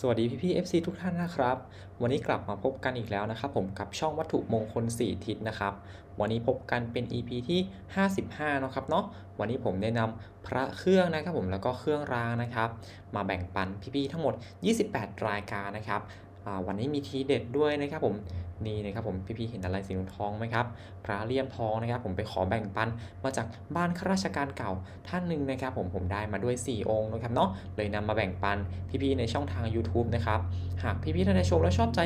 สวัสดีพี่พี่ FC ทุกท่านนะครับ วันนี้กลับมาพบกันอีกแล้วนะครับ ผมกับช่องวัตถุมงคล 4 ทิศนะครับ วันนี้พบกันเป็น EP ที่ 55นะครับเนาะวันนี้ผมได้นำพระเครื่องนะครับผมแล้วก็เครื่องรางนะครับ มาแบ่งปันพี่ๆทั้งหมด 28 รายการนะครับ วันนี้มีทีเด็ดด้วยนะครับผมนี่นะครับผมพี่ๆเห็นอะไรสีทองไหมครับพระเลี่ยมทองนะครับ ผมไปขอแบ่งปันมาจากบ้านข้าราชการเก่าท่านหนึ่งนะครับ ผมผมได้มาด้วย 4 องค์นะครับเนาะเลยนำมาแบ่งปันพี่ๆในช่องทาง YouTube นะครับหากพี่ๆท่านใดชมแล้วชอบใจ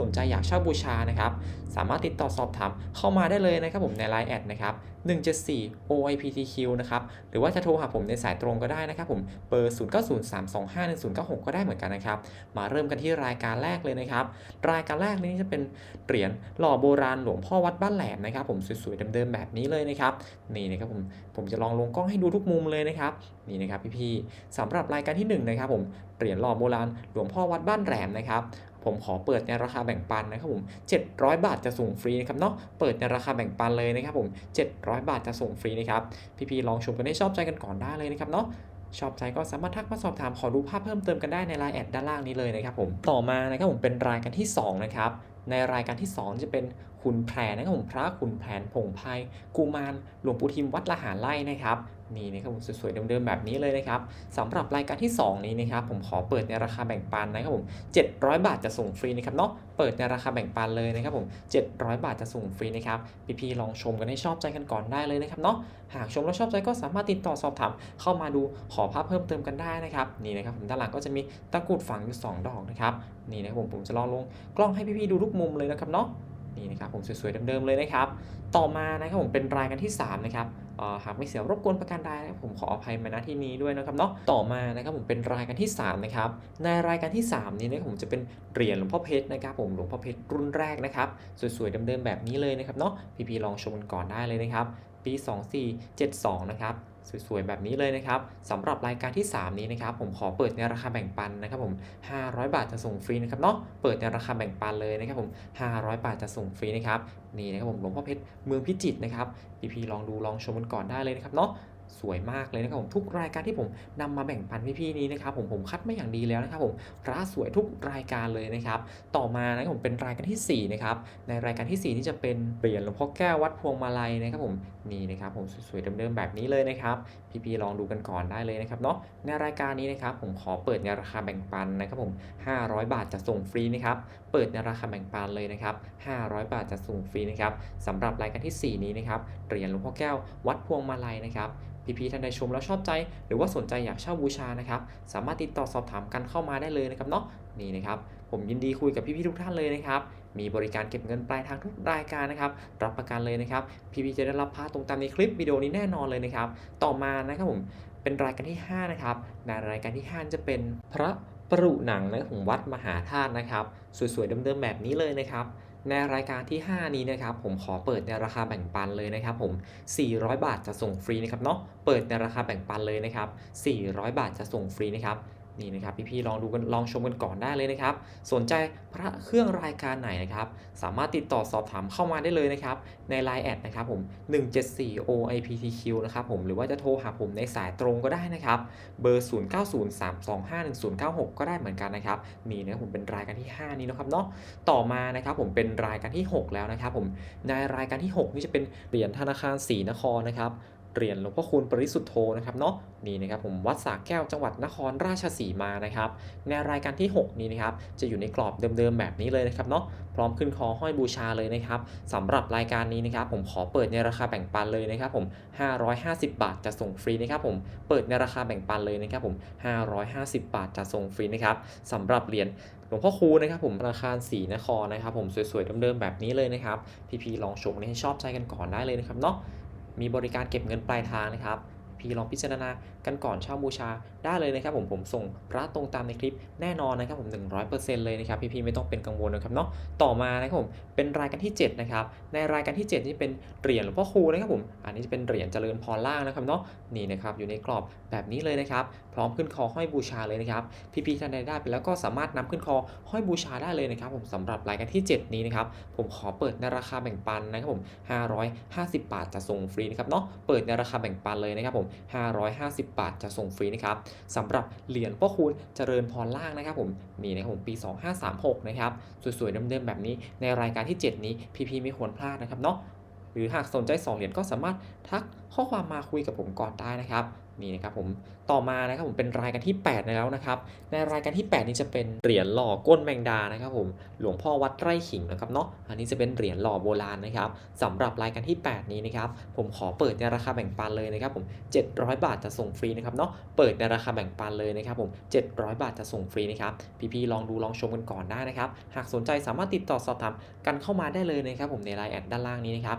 สนใจอยากเช่าบูชานะครับ สามารถติดต่อสอบถามเข้ามาได้เลยนะครับผมใน Line แอดนะครับ174 OIPTQ นะครับ หรือว่าจะโทรหาผมในสายตรงก็ได้นะครับผม เบอร์ 0903251096 ก็ได้เหมือนกันนะครับ มาเริ่มกันที่รายการแรกเลยนะครับ รายการแรกนี้จะเป็นเหรียญหล่อโบราณหลวงพ่อวัดบ้านแหลมนะครับผมสวยๆเดิมๆแบบนี้เลยนะครับ นี่นะครับผม ผมจะลองลงกล้องให้ดูทุกมุมเลยนะครับ นี่นะครับพี่ๆสำหรับรายการที่หนึ่งนะครับผม เหรียญหล่อโบราณหลวงพ่อวัดบ้านแหลมนะครับ ผมขอเปิดในราคาแบ่งปันนะครับผม700 บาทจะส่งฟรีนะครับเนาะเปิดในราคาแบ่งปันเลยนะครับผม700 บาทจะส่งฟรีนะครับพี่ๆลองชมกันให้ชอบใจกันก่อนได้เลยนะครับเนาะชอบใจก็สามารถทักมาสอบถามขอดูภาพเพิ่มเติมกันได้ในไลน์แอดด้านล่างนี้เลยนะครับผมต่อมานะครับผมเป็นรายการที่สองนะครับในรายการที่ 2 จะเป็นขุนแผนนะครับผมพระขุนแผนผงไพรกุมารหลวงปู่ทิมวัดละหาไร่นะครับนี่นะครับผมสวยๆเดิมๆแบบนี้เลยนะครับสำหรับรายการที่ 2 นี้นะครับผมขอเปิดในราคาแบ่งปันนะครับผม700 บาทจะส่งฟรีนะครับเนาะเปิดในราคาแบ่งปันเลยนะครับผม700 บาทจะส่งฟรีนะครับพี่ๆลองชมกันให้ชอบใจกันก่อนได้เลยนะครับเนาะหากชมแล้วชอบใจก็สามารถติดต่อสอบถามเข้ามาดูขอภาพเพิ่มเติมกันได้นะครับนี่นะครับผมด้านหลังก็จะมีตะกรุดฝังอยู่สองดอกนะครับนี่นะครับผมผมจะลองลงกล้องให้พี่ๆดูทุกมุมเลยนะครับเนาะ นี่นะครับผมสวยๆเดิมๆเลยนะครับ ต่อมานะครับผมเป็นรายการที่ 3 นะครับหากไม่เสียรบกวนประการใดนะครับผมขออภัยมาณที่นี้ด้วยนะครับเนาะต่อมานะครับผมเป็นรายการที่ 3 นะครับ ในรายการที่ 3 นี้นะผมจะเป็นเหรียญหลวงพ่อเพชรนะครับผมหลวงพ่อเพชรรุ่นแรกนะครับสวยๆเดิมๆแบบนี้เลยนะครับเนาะพี่ๆลองชมกันก่อนได้เลยนะครับ ปี 2472 นะครับ สวยๆ แบบนี้เลยนะครับสำหรับรายการที่ 3 นี้นะครับผมขอเปิดในราคาแบ่งปันนะครับผม 500 บาทจะส่งฟรีนะครับเนาะเปิดในราคาแบ่งปันเลยนะครับผม 500 บาทจะส่งฟรีนะครับนี่นะครับผมหลวงพ่อเพชรเมืองพิจิตรนะครับพี่ๆลองดูลองชมกันก่อนได้เลยนะครับเนาะ สวยมากเลยนะครับผมทุกรายการที่ผมนำมาแบ่งปันพี่ๆนี้นะครับผมผมคัดมาอย่างดีแล้วนะครับผมพระสวยทุกรายการเลยนะครับ ต่อมานะครับผมเป็นรายการที่4นะครับในรายการที่ 4 นี่จะเป็นเหรียญหลวงพ่อแก้ววัดพวงมาลัยนะครับผมนี่นะครับผมสวยๆเดิมๆแบบนี้เลยนะครับพี่ๆลองดูกันก่อนได้เลยนะครับเนาะในรายการนี้นะครับผมขอเปิดในราคาแบ่งปันนะครับผม 500 บาทจะส่งฟรีนะครับเปิดในราคาแบ่งปันเลยนะครับ 500 บาทจะส่งฟรีนะครับสำหรับรายการที่ 4 นี้นะครับเหรียญหลวงพ่อแก้ววัดพวงมาลัยนะครับพี่ๆท่านใดชมแล้วชอบใจ หรือว่าสนใจอยากเช่าบูชานะครับ สามารถติดต่อสอบถามกันเข้ามาได้เลยนะครับเนาะนี่นะครับ ผมยินดีคุยกับพี่ๆทุกท่านเลยนะครับ มีบริการเก็บเงินปลายทางทุกรายการนะครับ รับประกันเลยนะครับ พี่ๆจะได้รับพาตรงตามในคลิปวิดีโอนี้แน่นอนเลยนะครับ ต่อมานะครับผมเป็นรายการที่ 5 นะครับในรายการที่ 5 จะเป็นพระปรุหนังนะของวัดมหาธาตุนะครับ สวยๆเดิมๆแบบนี้เลยนะครับ ในรายการที่ 5 นี้นะครับผมขอเปิดในราคาแบ่งปันเลยนะครับผม 400 บาทจะส่งฟรีนะครับเนาะเปิดในราคาแบ่งปันเลยนะครับ 400 บาทจะส่งฟรีนะครับ นี่นะครับพี่ๆลองดูกันลองชมกันก่อนได้เลยนะครับ สนใจพระเครื่องรายการไหนนะครับ สามารถติดต่อสอบถามเข้ามาได้เลยนะครับใน Line แอดนะครับผม174 OIPTQ นะครับผมหรือว่าจะโทรหาผมในสายตรงก็ได้นะครับ เบอร์ 0903251096 ก็ได้เหมือนกันนะครับนี่นะผมเป็นรายการที่ 5 นี้นะครับเนาะต่อมานะครับผมเป็นรายการที่ 6 แล้วนะครับผมในรายการที่ 6 นี่จะเป็นเหรียญธนาคารศรีนครนะครับ เหรียญหลวงพ่อคูณปริสุทธโธนะครับเนาะนี่นะครับผมวัดสาแก้วจังหวัดนครราชสีมานะครับในรายการที่ 6 นี้นะครับจะอยู่ในกรอบเดิมๆแบบนี้เลยนะครับเนาะพร้อมขึ้นคอห้อยบูชาเลยนะครับสำหรับรายการนี้นะครับผมขอเปิดในราคาแบ่งปันเลยนะครับผม 550 บาทจะส่งฟรีนะครับผมเปิดในราคาแบ่งปันเลยนะครับผม 550 บาทจะส่งฟรีนะครับสำหรับเหรียญหลวงพ่อคูณนะครับผมธนาคารศรีนครนะครับผมสวยๆเดิมๆแบบนี้เลยนะครับพี่ๆลองชมให้ชอบใจกันก่อนได้เลยนะครับเนาะ มีบริการเก็บเงินปลายทางนะครับ พี่ลองพิจารณากันก่อนเช่าบูชาได้เลยนะครับผมผมส่งพระตรงตามในคลิปแน่นอนนะครับผม 100%เลยนะครับ พี่ๆไม่ต้องเป็นกังวลนะครับเนาะต่อมานะครับผมเป็นรายการที่ 7 นะครับ ในรายการที่ 7 นี่เป็นเหรียญหลวงพ่อคูนะครับผม อันนี้จะเป็นเหรียญเจริญพรล่างนะครับเนาะนี่นะครับอยู่ในกรอบแบบนี้เลยนะครับ พร้อมขึ้นคอห้อยบูชาเลยนะครับพี่ๆท่านใดได้ไปแล้วก็สามารถนำขึ้นคอห้อยบูชาได้เลยนะครับ ผมสำหรับรายการที่ 7 นี้นะครับผมขอเปิดในราคาแบ่งปันนะครับผม 550 บาทจะส่งฟรีนะครับเนาะเปิดในราคาแบ่งปันเลยนะครับผม 550 บาทจะส่งฟรีนะครับสำหรับเหรียญพ่อคูณเจริญพรล่างนะครับผมนี่นะครับผมปี 2536 นะครับสวยๆเดิมๆแบบนี้ในรายการที่ 7 นี้พี่ๆไม่ควรพลาดนะครับเนาะหรือหากสนใจ 2 เหรียญก็สามารถทักข้อความมาคุยกับผมก่อนได้นะครับ นี่นะครับผมต่อมานะครับผมเป็นรายการที่ 8 แล้วนะครับ ในรายการที่ 8 นี้จะเป็นเหรียญหล่อก้นแมงดานะครับผมหลวงพ่อวัดไร่ขิงนะครับเนาะอันนี้จะเป็นเหรียญหล่อโบราณนะครับสำหรับรายการที่ 8 นี้นะครับผมขอเปิดในราคาแบ่งปันเลยนะครับผม 700 บาทจะส่งฟรีนะครับเนาะเปิดในราคาแบ่งปันเลยนะครับผม 700 บาทจะส่งฟรีนะครับพี่ๆลองดูลองชมกันก่อนได้นะครับหากสนใจสามารถติดต่อสอบถามกันเข้ามาได้เลยนะครับผมในไลน์แอดด้านล่างนี้นะครับ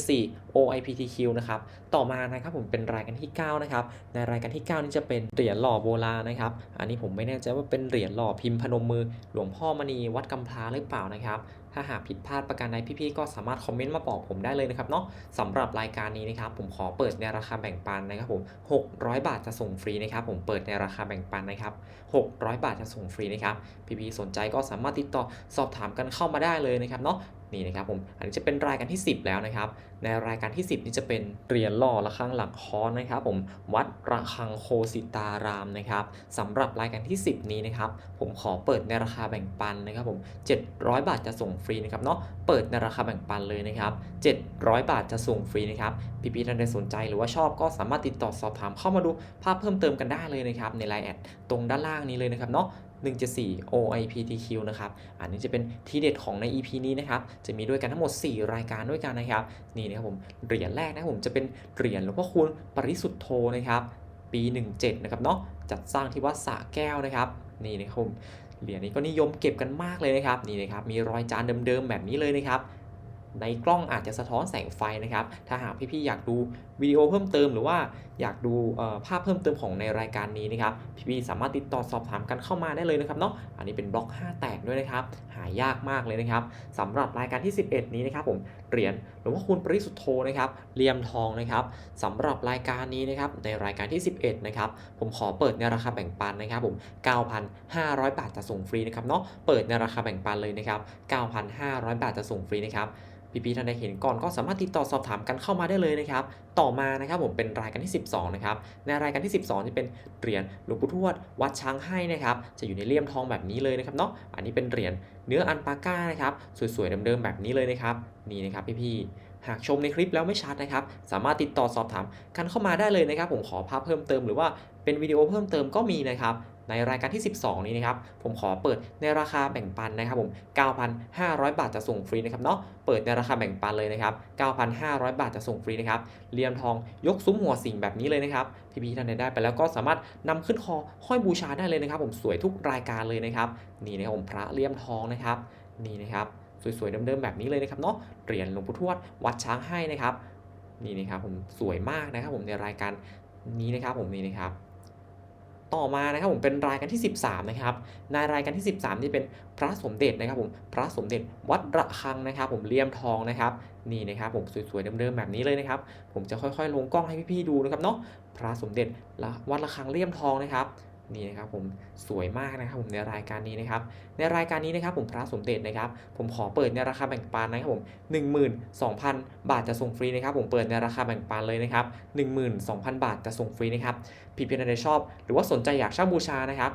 174 OIPTQ นะครับต่อมานะครับผมเป็นรายการที่ 9 นะครับในรายการที่ 9 นี้จะเป็นเหรียญหล่อโบราณนะครับ อันนี้ผมไม่แน่ใจว่าเป็นเหรียญหล่อพิมพ์พนมมือ หลวงพ่อมณีวัดกำพร้าหรือเปล่านะครับ ถ้าหากผิดพลาดประการใดพี่ๆก็สามารถคอมเมนต์มาบอกผมได้เลยนะครับเนาะสำหรับรายการนี้นะครับผมขอเปิดในราคาแบ่งปันนะครับผม600 บาทจะส่งฟรีนะครับผมเปิดในราคาแบ่งปันนะครับ600 บาทจะส่งฟรีนะครับพี่ๆสนใจก็สามารถติดต่อสอบถามกันเข้ามาได้เลยนะครับเนาะ นี่นะครับผมอันนี้จะเป็นรายการที่ 10 แล้วนะครับ ในรายการที่ 10 นี่จะเป็นเหรียญล่อระฆังหลังคอนนะครับผมวัดระฆังโคสิตารามนะครับสำหรับรายการที่ 10 นี้นะครับ ผมขอเปิดในราคาแบ่งปันนะครับผม 700 บาทจะส่งฟรีนะครับเนาะเปิดในราคาแบ่งปันเลยนะครับ 700 บาทจะส่งฟรีนะครับพี่ๆท่านใดสนใจหรือว่าชอบก็สามารถติดต่อสอบถามเข้ามาดูภาพเพิ่มเติมกันได้เลยนะครับในไลน์แอดตรงด้านล่างนี้เลยนะครับเนาะ 174 OIPTQ นะครับ อันนี้จะเป็นทีเด็ดของใน EP นี้นะครับ จะมีด้วยกันทั้งหมด 4 รายการด้วยกันนะครับ นี่นะครับผม เหรียญแรกนะครับผมจะเป็นเหรียญหลวงพ่อคูณปริสุทธโธนะครับ ปี 17 นะครับเนาะ จัดสร้างที่วัดสระแก้วนะครับ นี่นะครับผม เหรียญนี้ก็นิยมเก็บกันมากเลยนะครับ นี่นะครับ มีรอยจานเดิมๆแบบนี้เลยนะครับ ในกล้องอาจจะสะท้อนแสงไฟนะครับ ถ้าหากพี่ๆอยากดูวิดีโอเพิ่มเติมหรือว่าอยากดูภาพเพิ่มเติมของในรายการนี้นะครับ พี่ๆสามารถติดต่อสอบถามกันเข้ามาได้เลยนะครับเนาะ อันนี้เป็นบล็อก 5 แตกด้วยนะครับ หายากมากเลยนะครับสำหรับรายการที่ 11 นี้นะครับผม เหรียญหลวงพ่อคูณปริสุทธโธนะครับ เลียมทองนะครับสำหรับรายการนี้นะครับในรายการที่ 11 นะครับ ผมขอเปิดในราคาแบ่งปันนะครับผม 9,500 บาทจะส่งฟรีนะครับเนาะ เปิดในราคาแบ่งปันเลยนะครับ 9,500 บาทจะส่งฟรีนะครับ พี่ๆท่านใดเห็นก่อนก็สามารถติดต่อสอบถามกันเข้ามาได้เลยนะครับ ต่อมานะครับผมเป็นรายการที่ 12 นะครับ ในรายการที่ 12ที่เป็นเหรียญหลวงปู่ทวดวัดช้างให้นะครับ จะอยู่ในเลี่ยมทองแบบนี้เลยนะครับเนาะ อันนี้เป็นเหรียญเนื้ออันปาก้านะครับ สวยๆเดิมๆแบบนี้เลยนะครับ นี่นะครับพี่ๆ หากชมในคลิปแล้วไม่ชัดนะครับ สามารถติดต่อสอบถามกันเข้ามาได้เลยนะครับ ผมขอภาพเพิ่มเติมหรือว่าเป็นวิดีโอเพิ่มเติมก็มีนะครับ ในรายการที่ 12 นี้นะครับผมขอเปิดในราคาแบ่งปันนะครับผม 9,500 บาทจะส่งฟรีนะครับเนาะเปิดในราคาแบ่งปันเลยนะครับ 9,500 บาทจะส่งฟรีนะครับเลี่ยมทองยกซุ้มหัวสิงแบบนี้เลยนะครับพี่ๆท่านใดได้ไปแล้วก็สามารถนำขึ้นคอห้อยบูชาได้เลยนะครับ ผมสวยทุกรายการเลยนะครับนี่นะครับผมพระเลี่ยมทองนะครับนี่นะครับสวยๆเดิมๆแบบนี้เลยนะครับเนาะเหรียญหลวงปู่ทวดวัดช้างให้นะครับนี่นะครับผมสวยมากนะครับผมในรายการนี้นะครับผมนี่นะครับ ต่อมานะครับผมเป็นรายการที่ 13 นะครับ ในรายการที่ 13 ที่เป็นพระสมเด็จนะครับผมพระสมเด็จวัดระฆังนะครับ ผมเลี่ยมทองนะครับนี่นะครับผมสวยๆเดิมๆแบบนี้เลยนะครับ ผมจะค่อยๆ ลงกล้องให้พี่ๆดูนะครับเนาะพระสมเด็จวัดระฆังเลี่ยมทองนะครับ นี่นะครับผมสวยมากนะครับผมในรายการนี้นะครับในรายการนี้นะครับผมพระสมเด็จนะครับผมขอเปิดในราคาแบ่งปันนะครับผม12,000 บาทจะส่งฟรีนะครับผมเปิดในราคาแบ่งปันเลยนะครับ12,000 บาทจะส่งฟรีนะครับพี่พี่ท่านใดชอบ หรือว่าสนใจอยากเช่าบูชานะครับ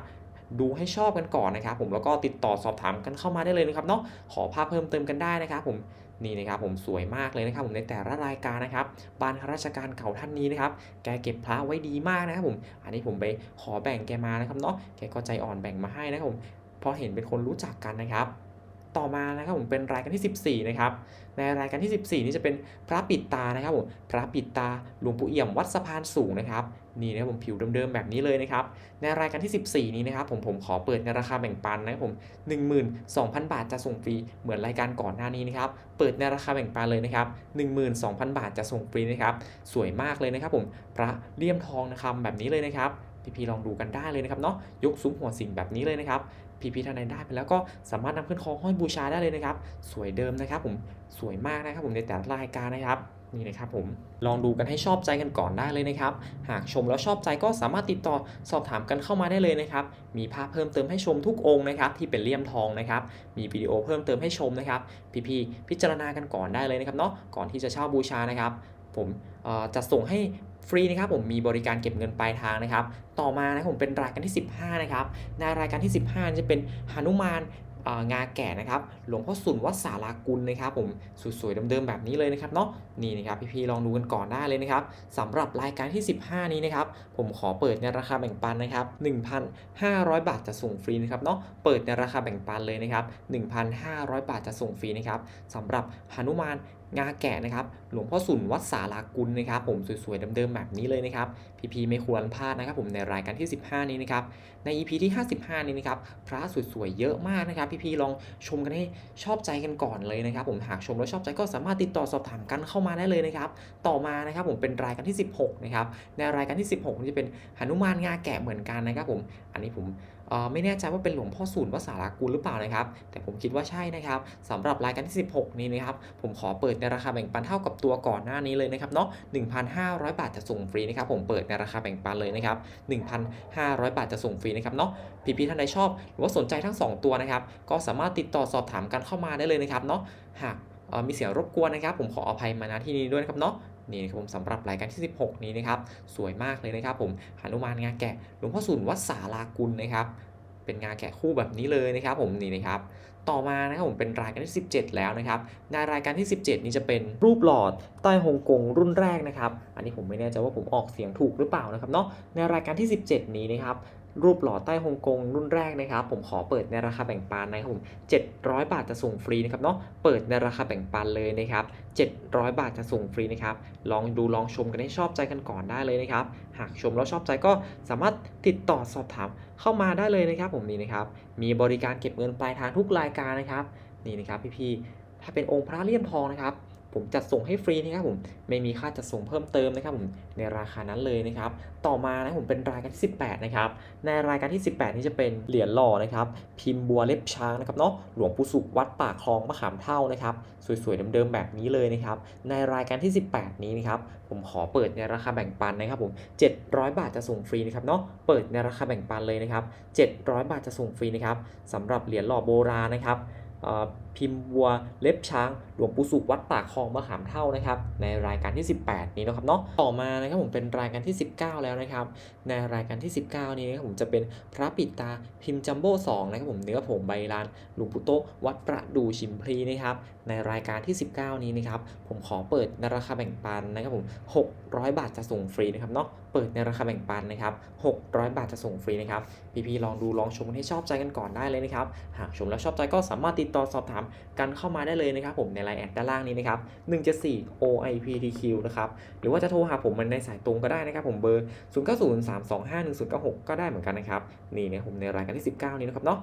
ดูให้ชอบกันก่อนนะครับผมแล้วก็ติดต่อสอบถามกันเข้ามาได้เลยนะครับเนาะขอภาพเพิ่มเติมกันได้นะครับผม นี่นะครับผมสวยมากเลยนะครับผมในแต่ละรายการนะครับบานข้าราชการเก่าท่านนี้นะครับแกเก็บพระไว้ดีมากนะครับผมอันนี้ผมไปขอแบ่งแกมานะครับเนาะแกก็ใจอ่อนแบ่งมาให้นะครับผมพอเห็นเป็นคนรู้จักกันนะครับ ต่อมานะครับผมเป็นรายการที่ 14 นะครับ ในรายการที่ 14 นี่จะเป็นพระปิดตานะครับผม พระปิดตาหลวงปู่เอี่ยมวัดสะพานสูงนะครับ นี่นะครับผมผิวเดิมๆแบบนี้เลยนะครับ ในรายการที่ 14 นี้นะครับผมผมขอเปิดในราคาแบ่งปันนะครับผม 12,000 บาทจะส่งฟรีเหมือนรายการก่อนหน้านี้นะครับ เปิดในราคาแบ่งปันเลยนะครับ12,000 บาทจะส่งฟรีนะครับ สวยมากเลยนะครับผม พระเลี่ยมทองนะครับแบบนี้เลยนะครับพี่ๆลองดูกันได้เลยนะครับเนาะ ยกซุ้มหัวสิงแบบนี้เลยนะครับ พี่ๆท่านใดได้ไปแล้วก็สามารถนำขึ้นคอห้อยบูชาได้เลยนะครับ สวยเดิมนะครับผมสวยมากนะครับผมในแต่ละรายการนะครับนี่นะครับผมลองดูกันให้ชอบใจกันก่อนได้เลยนะครับ หากชมแล้วชอบใจก็สามารถติดต่อสอบถามกันเข้ามาได้เลยนะครับ มีภาพเพิ่มเติมให้ชมทุกองค์นะครับ ที่เป็นเลี่ยมทองนะครับ มีวิดีโอเพิ่มเติมให้ชมนะครับ พี่ๆพิจารณากันก่อนได้เลยนะครับเนาะก่อนที่จะเช่าบูชานะครับ ผมจะส่งให้ฟรีนะครับผมมีบริการเก็บเงินปลายทางนะครับ ต่อมานะผมเป็นรายการที่ 15 นะครับ ในรายการที่ 15 จะเป็นหนุมานงาแก่นะครับ หลวงพ่อสุนวัดสารากุลนะครับผมสวยๆเดิมๆแบบนี้เลยนะครับเนาะนี่นะครับพี่ๆลองดูกันก่อนได้เลยนะครับสำหรับรายการที่ 15 นี้นะครับผมขอเปิดในราคาแบ่งปันนะครับ1,500 บาทจะส่งฟรีนะครับเนาะเปิดในราคาแบ่งปันเลยนะครับ1,500 บาทจะส่งฟรีนะครับสำหรับหนุมานงาแกะนะครับ หลวงพ่อสุนวัดสารากุลนะครับ ผมสวยๆเดิมๆแบบนี้เลยนะครับ พี่ๆไม่ควรพลาดนะครับ ผมในรายการที่ 15 นี้นะครับ ใน EP ที่ 55 นี้นะครับ พระสวยๆเยอะมากนะครับ พี่ๆลองชมกันให้ชอบใจกันก่อนเลยนะครับ ผมหากชมแล้วชอบใจก็สามารถติดต่อสอบถามกันเข้ามาได้เลยนะครับ ต่อมานะครับผมเป็นรายการที่ 16 นะครับ ในรายการที่ 16นี่จะเป็นหนุมานงาแกะเหมือนกันนะครับ ผม อันนี้ผม ไม่แน่ใจว่าเป็นหลวงพ่อสูนวัดสารากุลหรือเปล่านะครับ แต่ผมคิดว่าใช่นะครับสำหรับรายการที่ 16 นี้นะครับ ผมขอเปิดในราคาแบ่งปันเท่ากับตัวก่อนหน้านี้เลยนะครับเนาะ1,500 บาทจะส่งฟรีนะครับผมเปิดในราคาแบ่งปันเลยนะครับ1,500 บาทจะส่งฟรีนะครับเนาะพี่ๆท่านใดชอบ หรือว่าสนใจทั้ง 2 ตัวนะครับ ก็สามารถติดต่อสอบถามกันเข้ามาได้เลยนะครับเนาะหากมีเสียงรบกวนนะครับ ผมขออภัยมาณที่นี้ด้วยนะครับเนาะ นี่นะครับผมสำหรับรายการที่ 16 นี้นะครับสวยมากเลยนะครับผมหานุมานงาแกะหลวงพ่อสุนวัดสารากุลนะครับเป็นงาแกะคู่แบบนี้เลยนะครับผมนี่นะครับต่อมานะครับผมเป็นรายการที่ 17 แล้วนะครับในรายการที่ 17 นี้จะเป็นรูปหลอดใต้ฮงกงรุ่นแรกนะครับ อันนี้ผมไม่แน่ใจว่าผมออกเสียงถูกหรือเปล่านะครับเนาะในรายการที่ 17 นี้นะครับ รูปหล่อใต้ฮ่องกงรุ่นแรกนะครับ ผมขอเปิดในราคาแบ่งปันนะครับผม700 บาทจะส่งฟรีนะครับเนาะเปิดในราคาแบ่งปันเลยนะครับ 700 บาทจะส่งฟรีนะครับ ลองดูลองชมกันให้ชอบใจกันก่อนได้เลยนะครับ หากชมแล้วชอบใจก็สามารถติดต่อสอบถามเข้ามาได้เลยนะครับ ผมนี่นะครับ มีบริการเก็บเงินปลายทางทุกรายการนะครับ นี่นะครับพี่ๆถ้าเป็นองค์พระเลี่ยมทองนะครับ ผมจัดส่งให้ฟรีนะครับผมไม่มีค่าจัดส่งเพิ่มเติมนะครับผมในราคานั้นเลยนะครับต่อมานะผมเป็นรายการที่ 18นะครับในรายการที่ 18 นี่จะเป็นเหรียญหล่อนะครับพิมพ์บัวเล็บช้างนะครับเนาะหลวงปู่สุขวัดป่าคลองมะขามเท่านะครับสวยๆเดิมๆแบบนี้เลยนะครับในรายการที่ 18 นี้นะครับผมขอเปิดในราคาแบ่งปันนะครับผม700 บาทจะส่งฟรีนะครับเนาะเปิดในราคาแบ่งปันเลยนะครับ700 บาทจะส่งฟรีนะครับสำหรับเหรียญหล่อโบราณนะครับ พิมพ์วัวเล็บช้างหลวงปู่สุขวัดปากคลองมะขามเท่านะครับในรายการที่ 18 นี้นะครับเนาะต่อมานะครับผมเป็นรายการที่ 19 แล้วนะครับในรายการที่ 19 นี้นะครับผมจะเป็นพระปิดตาพิมพ์จัมโบ้2นะครับผมเนื้อผงใบลานหลวงปู่โตะวัดประดูชิมพลีนะครับ ในรายการที่ 19 นี้นะครับผมขอเปิดในราคาแบ่งปันนะครับผม 600 บาทจะส่งฟรีนะครับเนาะเปิดในราคาแบ่งปันนะครับ 600 บาทจะส่งฟรีนะครับพี่ๆลองดูลองชมให้ชอบใจกันก่อนได้เลยนะครับหากชมแล้วชอบใจก็สามารถติดต่อสอบถามกันเข้ามาได้เลยนะครับผมในไลน์แอดด้านล่างนี้นะครับ174 OIPTQ นะครับหรือว่าจะโทรหาผมมันในสายตรงก็ได้นะครับผมเบอร์ 0903251096 ก็ได้เหมือนกันนะครับนี่นะครับผมในรายการที่ 19 นี้นะครับเนาะ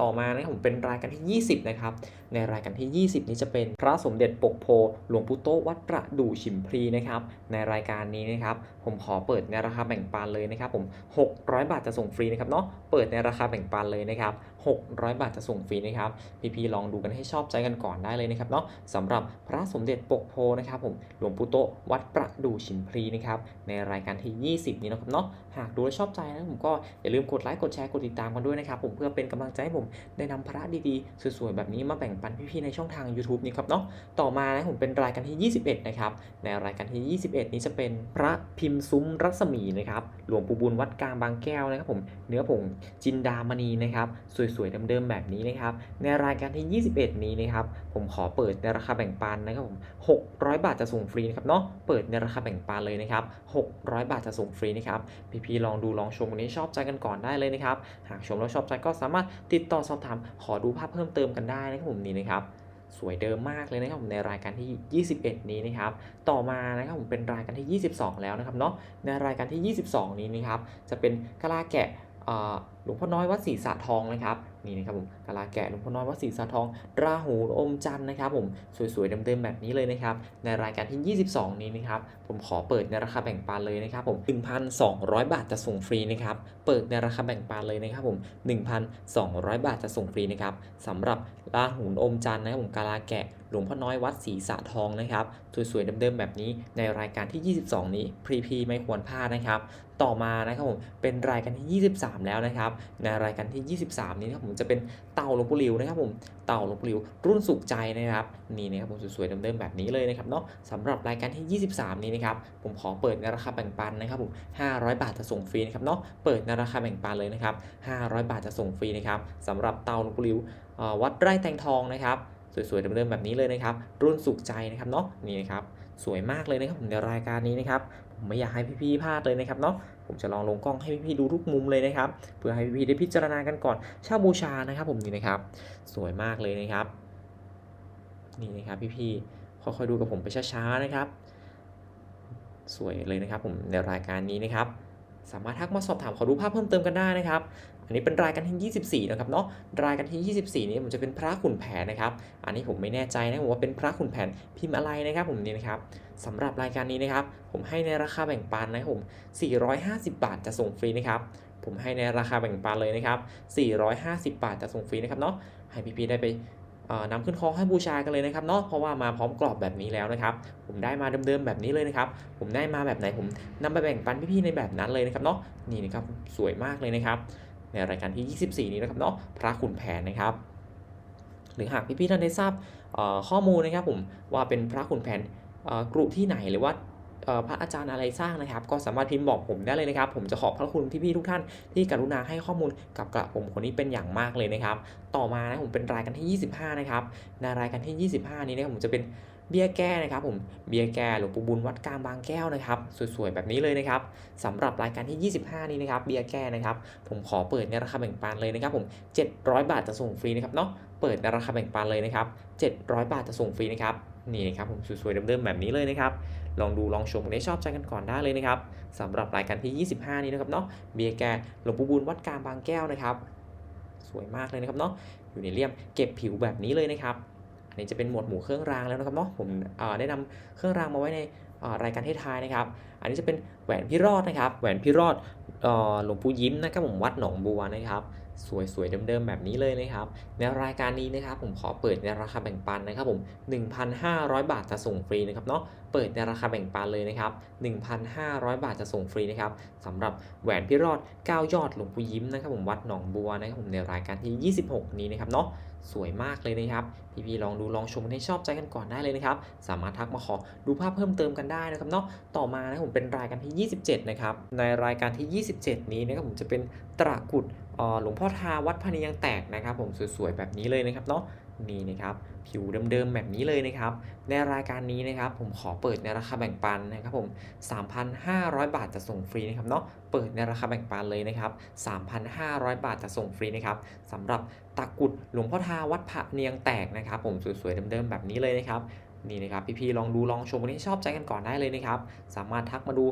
ต่อมานะครับผมเป็นรายการที่ 20 นะครับ ในรายการที่ 20 นี้จะเป็นพระสมเด็จปกโพหลวงพุโตวัดประดู่ฉิมพรีนะครับ ในรายการนี้นะครับ ผมขอเปิดในราคาแบ่งปันเลยนะครับ ผม 600 บาทจะส่งฟรีนะครับเนาะ เปิดในราคาแบ่งปันเลยนะครับ 600 บาทจะส่งฟรีนะครับ พี่ๆลองดูกันให้ชอบใจกันก่อนได้เลยนะครับเนาะสำหรับพระสมเด็จปกโพนะครับผมหลวงปู่โตวัดประดู่ฉิมพลีนะครับในรายการที่ 20 นี้นะครับเนาะหากดูแล้วชอบใจนะผมก็อย่าลืมกดไลค์กดแชร์กดติดตามกันด้วยนะครับผมเพื่อเป็นกำลังใจให้ผมได้นำพระดีๆ สวยๆ แบบนี้มาแบ่งปันพี่ๆในช่องทาง YouTube นี้ครับเนาะต่อมานะผมเป็นรายการที่ 21 นะครับในรายการที่ 21 นี้จะเป็นพระพิมพ์ซุ้มรัศมีนะครับหลวงปู่บุญวัดกลางบางแก้วนะครับผมเนื้อผงจินดามณีนะครับสวยๆเดิมๆแบบนี้นะครับ ในรายการที่ 21 นี้นะครับ ผมขอเปิดในราคาแบ่งปันนะครับผม 600 บาทจะส่งฟรีนะครับเนาะ เปิดในราคาแบ่งปันเลยนะครับ 600 บาทจะส่งฟรีนะครับ พี่ๆลองดูลองชมกันนี้ชอบใจกันก่อนได้เลยนะครับ หากชมแล้วชอบใจก็สามารถติดต่อสอบถามขอดูภาพเพิ่มเติมกันได้นะครับผมนี่นะครับสวยเดิมมากเลยนะครับผมในรายการที่ 21 นี้นะครับ ต่อมานะครับผมเป็นรายการที่ 22 แล้วนะครับเนาะในรายการที่ 22 นี้นะครับจะเป็นกะลาแกะ หลวงพ่อน้อยวัดศรีสะทองนะครับนี่นะครับผมกะลาแกะหลวงพ่อน้อยวัดศรีสะทอง ราหูอมจันทร์นะครับผมสวยๆเดิมๆแบบนี้เลยนะครับในรายการที่ 22 นี้นะครับผมขอเปิดในราคาแบ่งปันเลยนะครับผม 1,200 บาทจะส่งฟรีนะครับเปิดในราคาแบ่งปันเลยนะครับผม 1,200 บาทจะส่งฟรีนะครับสำหรับราหูอมจันทร์นะครับผมกาลาแกะหลวงพ่อน้อยวัดศรีสะทองนะครับสวยๆเดิมๆแบบนี้ในรายการที่ 22 นี้พรีพีไม่ควรพลาดนะครับต่อมานะครับผมเป็นรายการที่ 23 แล้วนะครับในรายการที่ 23 นี้นะครับผมจะเป็นเต่าลงปู่หลิวนะครับผมเต่าลงปู่หลิวรุ่นสุขใจนะครับนี่นะครับผมสวยๆเดิมๆแบบนี้เลยนะครับเนาะสำหรับรายการที่ 23 นี้นะครับผมขอเปิดในราคาแบ่งปันนะครับผม500 บาทจะส่งฟรีนะครับเนาะเปิดในราคาแบ่งปันเลยนะครับ500 บาทจะส่งฟรีนะครับสำหรับเต่าลงปู่หลิววัดไร่แตงทองนะครับสวยๆเดิมๆแบบนี้เลยนะครับ รุ่นสุขใจนะครับเนาะนี่นะครับสวยมากเลยนะครับผมในรายการนี้นะครับผมไม่อยากให้พี่ๆพลาดเลยนะครับเนาะ ผมจะลองลงกล้องให้พี่ๆดูทุกมุมเลยนะครับ เพื่อให้พี่ๆได้พิจารณากันก่อนเช่าบูชานะครับผมนี่นะครับ สวยมากเลยนะครับ นี่นะครับพี่ๆค่อยๆดูกับผมไปช้าๆนะครับ สวยเลยนะครับผมในรายการนี้นะครับสามารถทักมาสอบถามขอดูภาพเพิ่มเติมกันได้นะครับ อันนี้เป็นรายการที่24นะครับเนาะรายการที่24 นี้ผมจะเป็นพระขุนแผนนะครับ อันนี้ผมไม่แน่ใจนะผมว่าเป็นพระขุนแผนพิมพ์อะไรนะครับ ผมนี่นะครับสำหรับรายการนี้นะครับ ผมให้ในราคาแบ่งปันนะครับผม 450 บาทจะส่งฟรีนะครับผมให้ในราคาแบ่งปันเลยนะครับ 450 บาทจะส่งฟรีนะครับเนาะให้พี่ๆได้ไปนำขึ้นคอให้บูชากันเลยนะครับเนาะเพราะว่ามาพร้อมกรอบแบบนี้แล้วนะครับ ผมได้มาเดิมๆแบบนี้เลยนะครับ ผมได้มาแบบไหนผมนำไปแบ่งปันพี่ๆในแบบนั้นเลยนะครับเนาะนี่นะครับสวยมากเลยนะครับ ในรายการที่ 24 นี้นะครับเนาะพระขุนแผนนะครับ หรือหากพี่ๆท่านได้ทราบข้อมูลนะครับผมว่าเป็นพระขุนแผนเอ่อกรุที่ไหนหรือว่าพระอาจารย์อะไรสร้างนะครับ ก็สามารถพิมพ์บอกผมได้เลยนะครับ ผมจะขอบพระคุณพี่ๆทุกท่านที่กรุณาให้ข้อมูลกับกระผมคนนี้เป็นอย่างมากเลยนะครับ ต่อมานะผมเป็นรายการที่ 25 นะครับในรายการที่ 25 นี้นะผมจะเป็น เบี้ยแก้นะครับผมเบี้ยแก้หลวงปู่บุญวัดกลางบางแก้วนะครับสวยๆแบบนี้เลยนะครับสำหรับรายการที่ 25 นี้นะครับเบี้ยแก้นะครับผมขอเปิดในราคาแบ่งปันเลยนะครับผม 700 บาทจะส่งฟรีนะครับเนาะเปิดในราคาแบ่งปันเลยนะครับ700 บาทจะส่งฟรีนะครับนี่นะครับผมสวยๆเดิมๆแบบนี้เลยนะครับลองดูลองชมได้ชอบใจกันก่อนได้เลยนะครับสำหรับรายการที่ 25 นี้นะครับเนาะเบียร์แกหลวงปู่บุญวัดกลางบางแก้วนะครับสวยมากเลยนะครับเนาะอยู่ในเลี่ยมเก็บผิวแบบนี้เลยนะครับ นนี้จะเป็นหมวดหมู่เครื่องรางแล้วนะครับเนาะผมได้นำเครื่องรางมาไว้ในรายการท้ายๆนะครับ อันนี้จะเป็นแหวนพี่รอดนะครับ แหวนพี่รอดเอ่อหลวงปู่ยิ้มนะครับผมวัดหนองบัวนะครับ สวยๆเดิมๆแบบนี้เลยนะครับ ในรายการนี้นะครับผมขอเปิดในราคาแบ่งปันนะครับผม1,500 บาทจะส่งฟรีนะครับเนาะเปิดในราคาแบ่งปันเลยนะครับ 1,500 บาทจะส่งฟรีนะครับสำหรับแหวนพี่รอด 9 ยอดหลวงปู่ยิ้มนะครับผมวัดหนองบัวนะครับผมในรายการที่ 26 นี้นะครับเนาะสวยมากเลยนะครับ พี่ๆลองดูลองชมให้ชอบใจกันก่อนได้เลยนะครับ สามารถทักมาขอดูภาพเพิ่มเติมกันได้นะครับเนาะต่อมานะผมเป็นรายการที่ 27 นะครับ ในรายการที่ 27 นี้นะครับผมจะเป็นตระกุด หลวงพ่อทาวัดพะเนียงแตกนะครับ ผมสวยๆแบบนี้เลยนะครับเนาะนี่นะครับผิวเดิมๆแบบนี้เลยนะครับ ในรายการนี้นะครับ ผมขอเปิดในราคาแบ่งปันนะครับผม 3,500 บาทจะส่งฟรีนะครับเนาะเปิดในราคาแบ่งปันเลยนะครับ 3,500 บาทจะส่งฟรีนะครับสำหรับตะกุดหลวงพ่อทาวัดพระเนียงแตกนะครับ ผมสวยๆเดิมๆแบบนี้เลยนะครับนี่นะครับพี่ๆลองดูลองชมกันให้ชอบใจกันก่อนได้เลยนะครับ สามารถทักมาดู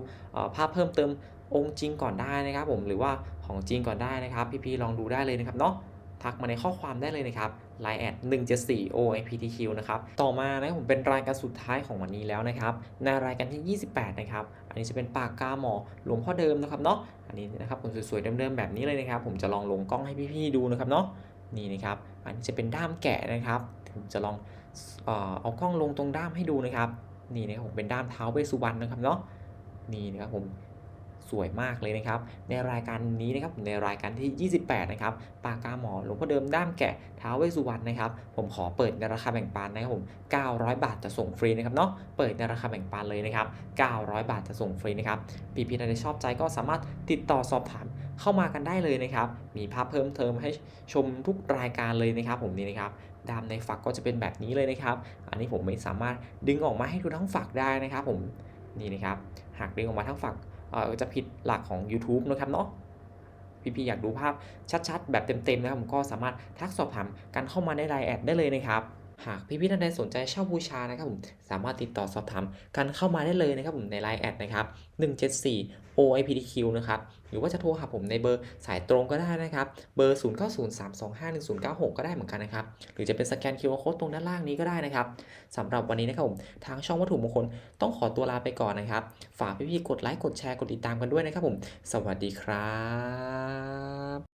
ภาพเพิ่มเติมองค์จริงก่อนได้นะครับผมหรือว่าของจริงก่อนได้นะครับพี่ๆลองดูได้เลยนะครับเนาะทักมาในข้อความได้เลยนะครับ line แอด174 OIPTQ นะครับ ต่อมานะผมเป็นรายการสุดท้ายของวันนี้แล้วนะครับ ในรายการที่ 28 นะครับ อันนี้จะเป็นปากกาหมอหลวงพ่อเดิมนะครับเนาะ อันนี้นะครับผมสวยๆเดิมๆแบบนี้เลยนะครับ ผมจะลองลงกล้องให้พี่ๆดูนะครับเนาะ นี่นะครับ อันนี้จะเป็นด้ามแกะนะครับ ผมจะลองเอากล้องลงตรงด้ามให้ดูนะครับ นี่นะครับผมเป็นด้ามเท้าเวสสุวรรณนะครับเนาะ นี่นะครับผม สวยมากเลยนะครับ ในรายการนี้นะครับในรายการที่ 28 นะครับปากกาหมอหลวงพ่อเดิมด้ามแกะท้าวเวสุวรรณนะครับ ผมขอเปิดในราคาแบ่งปันนะครับผม 900 บาทจะส่งฟรีนะครับเนาะเปิดในราคาแบ่งปันเลยนะครับ 900 บาทจะส่งฟรีนะครับพี่พี่ท่านใดชอบใจก็สามารถติดต่อสอบถามเข้ามากันได้เลยนะครับ มีภาพเพิ่มเติมให้ชมทุกรายการเลยนะครับ ผมนี่นะครับดามในฝักก็จะเป็นแบบนี้เลยนะครับ อันนี้ผมไม่สามารถดึงออกมาให้ดูทั้งฝักได้นะครับ ผมนี่นะครับ หากดึงออกมาทั้งฝัก จะผิดหลักของ YouTube นะครับเนาะพี่ๆอยากดูภาพชัดๆ แบบเต็มๆนะครับผมก็สามารถทักสอบถามกันเข้ามาในไลน์แอดได้เลยนะครับ หากพี่ๆท่านใดสนใจเช่าบูชานะครับผมสามารถติดต่อสอบถามกันเข้ามาได้เลยนะครับผมใน Line แอดนะครับ174 OIPDQ นะครับหรือว่าจะโทรหาผมในเบอร์สายตรงก็ได้นะครับเบอร์ 0903251096 ก็ได้เหมือนกันนะครับหรือจะเป็นสแกน QR Code ตรงด้านล่างนี้ก็ได้นะครับสำหรับวันนี้นะครับผมทางช่องวัตถุมงคลต้องขอตัวลาไปก่อนนะครับ ฝากพี่ๆกดไลค์กดแชร์กดติดตามกันด้วยนะครับผม สวัสดีครับ